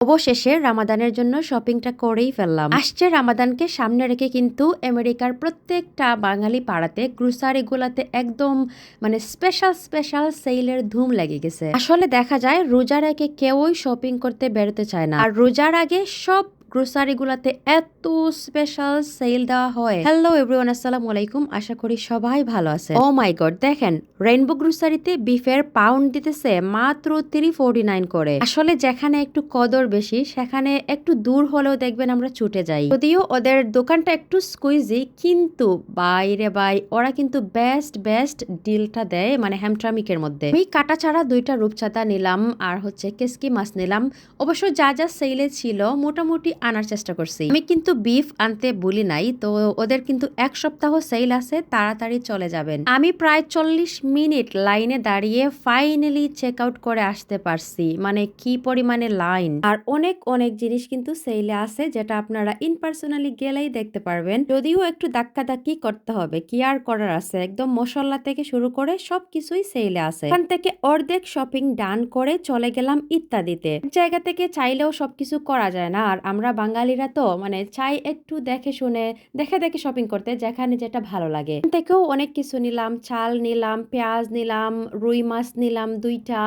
অবশেষে রামাদানের জন্য শপিংটা করেই ফেললাম। আসছে রামাদানকে সামনে রেখে কিন্তু আমেরিকার প্রত্যেকটা বাঙালি পাড়াতে, গ্রোসারিগুলোতে একদম মানে স্পেশাল স্পেশাল সেলের ধুম লেগে গেছে। আসলে দেখা যায় রোজার আগে কেউই শপিং করতে বেরোতে চায় না। আর রোজার আগে সব গ্রোসারিগুলোতে এত স্পেশাল সেল দেওয়া হয়। হ্যালো এভরিওয়ান আসসালামু আলাইকুম। আশা করি সবাই ভালো আছে ও মাই গড দেখেন রেইনবো গ্রোসারিতে বিফের পাউন্ড দিতেছে মাত্র থ্রি ফোরটি নাইন করে। আসলে যেখানে একটু কদর বেশি, সেখানে একটু দূর হলেও দেখবেন আমরা ছুটে যাই। যদিও ওদের দোকানটা একটু স্কুইজি কিন্তু বাইরে বাই ওরা কিন্তু বেস্ট বেস্ট ডিলটা দেয় মানে হ্যামট্রামিকের মধ্যে। আমি কাটা ছাড়া দুইটা রূপচাঁদা নিলাম, আর হচ্ছে কেসকি মাছ নিলাম। অবশ্য যা যা সেলে ছিল, মোটামুটি আনার চেষ্টা করছি। আমি কিন্তু বিফ আনতে বলি নাই, তো ওদের কিন্তু এক সপ্তাহ সেল আছে, তাড়াতাড়ি চলে যাবেন। আমি প্রায় চল্লিশ মিনিট লাইনে দাঁড়িয়ে ফাইনালি চেক আউট করে আসতে পারছি। মানে কি পরিমাণে লাইন আর অনেক অনেক জিনিস কিন্তু সেলে আছে, যেটা আপনারা ইন পার্সোনালি গেলেই দেখতে পারবেন। যদিও একটু ধাক্কা ধাক্কি করতে হবে, কি আর করার আছে? একদম মশলা থেকে শুরু করে সবকিছুই সেলে আছে। এখান থেকে অর্ধেক শপিং ডান করে চলে গেলাম ইত্যাদিতে। জায়গা থেকে চাইলেও সবকিছু করা যায় না, আর আমরা বাঙালিরা তো মানে চাই একটু দেখে শুনে, দেখে দেখে শপিং করতে, যেখানে যেটা ভালো লাগে। থেকেও অনেক কিছু নিলাম, চাল নিলাম, পেঁয়াজ নিলাম, রুই মাছ নিলাম, দুইটা,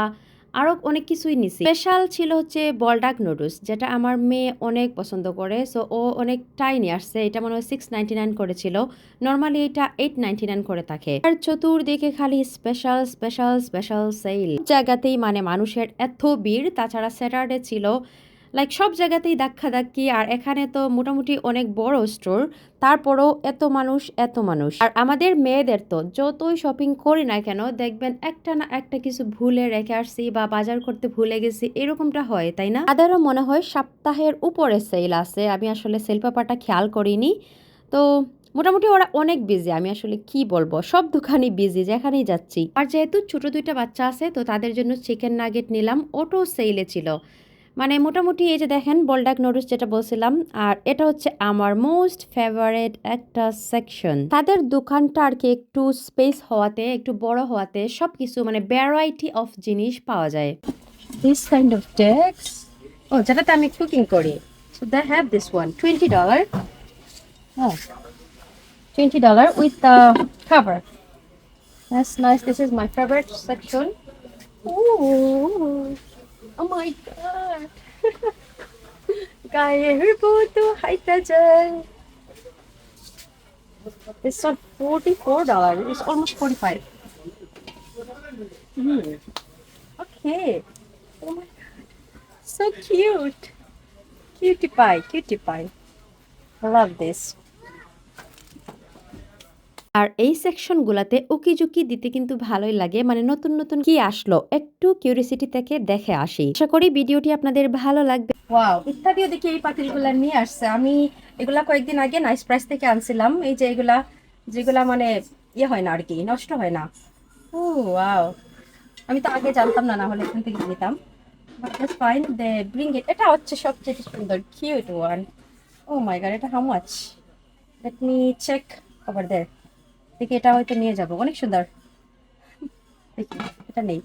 আরও অনেক কিছুই নিছি। স্পেশাল ছিল হচ্ছে বলডাক নুডলস যেটা আমার মেয়ে অনেক পছন্দ করে সো ও অনেকটাই নিয়ে আসছে। এটা মনে হয় সিক্স নাইনটি নাইন করেছিল। নর্মালি এটা এইট নাইনটি নাইন করে থাকে। আর চতুর্দিকে খালি স্পেশাল স্পেশাল স্পেশাল সেল জায়গাতেই মানে মানুষের এত ভিড়, তাছাড়া স্যাটারডে ছিল। লাইক সব জায়গাতেই ধাক্কা ধাক্কি আর এখানে তো মোটামুটি অনেক বড় স্টোর তারপরেও এত মানুষ এত মানুষ। আর আমাদের মেয়েদের তো যতই শপিং করি না কেন, দেখবেন একটা না একটা কিছু ভুলে রেখে আসছি বা বাজার করতে ভুলে গেছি, এরকমটা হয়, তাই না? তাদেরও মনে হয় সপ্তাহের উপরে সেল আছে, আমি আসলে সেল পেপারটা খেয়াল করিনি। তো মোটামুটি ওরা অনেক বিজি আমি আসলে কি বলব? সব দোকানই বিজি যেখানেই যাচ্ছি। আর যেহেতু ছোট দুইটা বাচ্চা আছে, তো তাদের জন্য চিকেন নাগেট নিলাম, ওটাও সেলে ছিল। মানে মোটামুটি এই যে দেখেন বলডাক নুডলস যেটা বলছিলাম, আর এটা হচ্ছে আমার মোস্ট ফেভারিট একটা সেকশন তাদের দোকানটা আর কি একটু স্পেস হওয়াতে, একটু বড় হওয়াতে সব কিছু মানে ভ্যারাইটি অফ জিনিস পাওয়া যায় দিস কাইন্ড অফ ডেক্স ও, যেটাতে আমি কুকিং করি so they have this one twenty dollar হ্যাঁ twenty dollar with the cover That's nice. This is my favorite section. Ooh. Oh my god. গায়ের বধু হাইটা যায় This one forty-four dollar. It's almost forty-five. Hmm. Okay. Oh my god. So cute. Cutie pie, cutie pie. I love this. আর এই সেকশনগুলোতে ঝুঁকি দিতে কিন্তু ভালোই লাগে। মানে নতুন নতুন কি আসলো, একটু কিউরিসিটি থেকে দেখে আসি। আশা করি ভিডিওটি আপনাদের ভালো লাগবে। ওয়াও ইত্যাদিও দেখি এই পাতিলগুলা নিয়ে আসছে। আমি এগুলা কয়েকদিন আগে নাইস প্রাইস থেকে আনছিলাম। এই যে এগুলা, যেগুলা মানে ইয়ে হয় না আর কি নষ্ট হয় না। ও ওয়াও আমি তো আগে জানতাম না না হলে এখান থেকে নিতাম। ফাইন দে ব্রিং ইট এটা হচ্ছে সবচেয়ে সুন্দর cute one oh my god এটা how much let me check over there দেখি এটা হয়তো নিয়ে যাব। অনেক সুন্দর। দেখি এটা নেই।